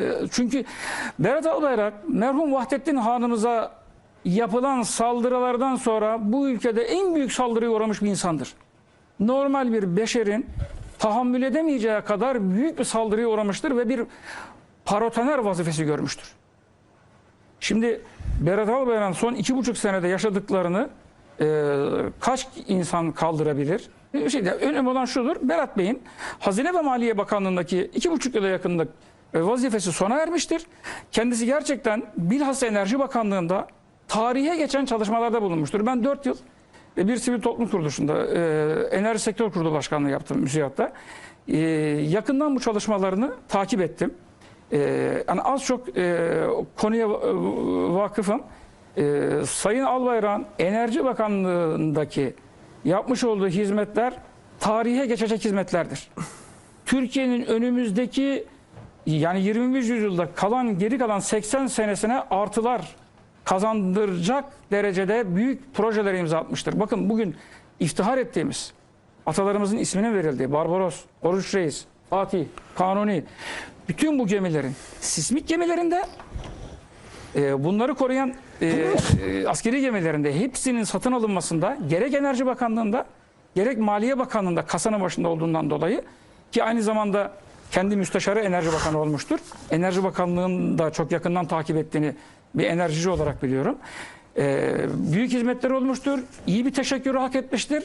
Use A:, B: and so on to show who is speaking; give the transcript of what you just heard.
A: E, Çünkü Berat Albayrak merhum Vahdettin Hanımıza yapılan saldırılardan sonra bu ülkede en büyük saldırıya uğramış bir insandır. Normal bir beşerin tahammül edemeyeceği kadar büyük bir saldırıya uğramıştır ve bir parotoner vazifesi görmüştür. Şimdi Berat Albayrak'ın son iki buçuk senede yaşadıklarını e, kaç insan kaldırabilir? Şey, önemli olan şudur. Berat Bey'in Hazine ve Maliye Bakanlığı'ndaki iki buçuk yıla yakında e, vazifesi sona ermiştir. Kendisi gerçekten bilhassa Enerji Bakanlığı'nda tarihe geçen çalışmalarda bulunmuştur. Ben dört yıl e, bir sivil toplum kuruluşunda e, enerji sektör kurulu başkanlığı yaptım müsiyatta. E, yakından bu çalışmalarını takip ettim. E, yani az çok e, konuya e, vakıfım. E, Sayın Albayrak'ın Enerji Bakanlığı'ndaki yapmış olduğu hizmetler tarihe geçecek hizmetlerdir. Türkiye'nin önümüzdeki yani 21. yüzyılda kalan geri kalan 80 senesine artılar kazandıracak derecede büyük projelere imza atmıştır. Bakın bugün iftihar ettiğimiz atalarımızın isminin verildiği Barbaros, Oruç Reis, Fatih, Kanuni bütün bu gemilerin sismik gemilerinde e, bunları koruyan e, e, askeri gemilerinde hepsinin satın alınmasında gerek Enerji Bakanlığı'nda gerek Maliye Bakanlığı'nda kasanın başında olduğundan dolayı ki aynı zamanda kendi müsteşarı Enerji Bakanı olmuştur. Enerji Bakanlığı'nın da çok yakından takip ettiğini bir enerjici olarak biliyorum. E, büyük hizmetleri olmuştur. İyi bir teşekkürü hak etmiştir.